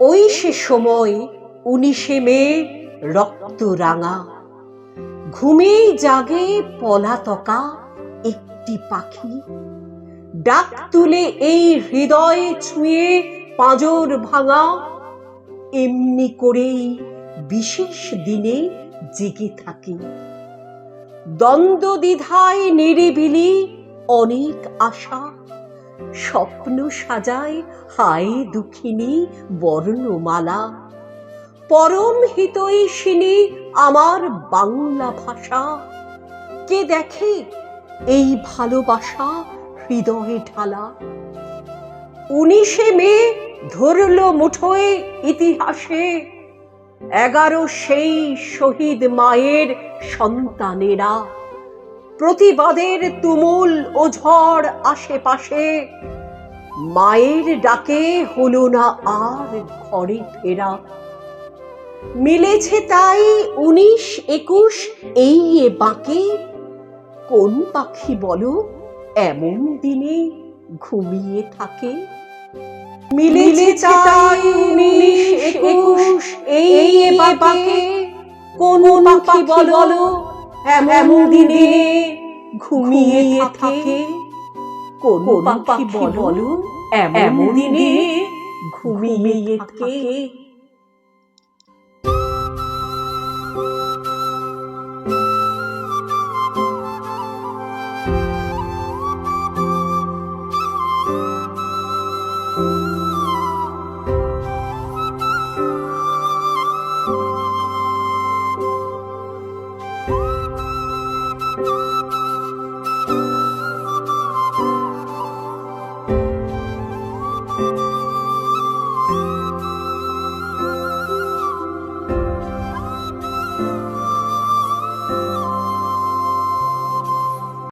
ওই সে সময় উনিশে মে রক্ত রাঙা। ঘুমেই জাগে পলাতকা একটি পাখি। ডাক তুলে এই হৃদয় ছুঁয়ে পাঁজর ভাঙা। এমনি করেই বিশেষ দিনে জেগে থাকি। দ্বন্দ্ব দ্বিধায় নিরিবিলি অনেক আশা। স্বপ্ন সাজায়, হায় দুঃখিনী বর্ণমালা। পরম হিতৈষিনী আমার বাংলা ভাষা। কে দেখে এই ভালোবাসা হৃদয়ে ঢালা? উনিশে মে ধরল মুঠোয় ইতিহাসে, এগারো সেই শহীদ মায়ের সন্তানেরা। প্রতিবাদের তুমুল ও ঝড় আশেপাশে। মায়ের ডাকে হলো না আর ঘরে ফেরা। মিলেছে তাই উনিশ একুশ এই এ বাঁকে। কোন পাখি বলো, এমন দিনে ঘুমিয়ে থাকে। মিলেছে তাই উনিশ একুশ এই এ বাঁকে। কোন পাখি বলো এমন দিনে ঘুমিয়ে থাকে কোন পাখি বলো এমন দিনে ঘুমিয়ে থাকে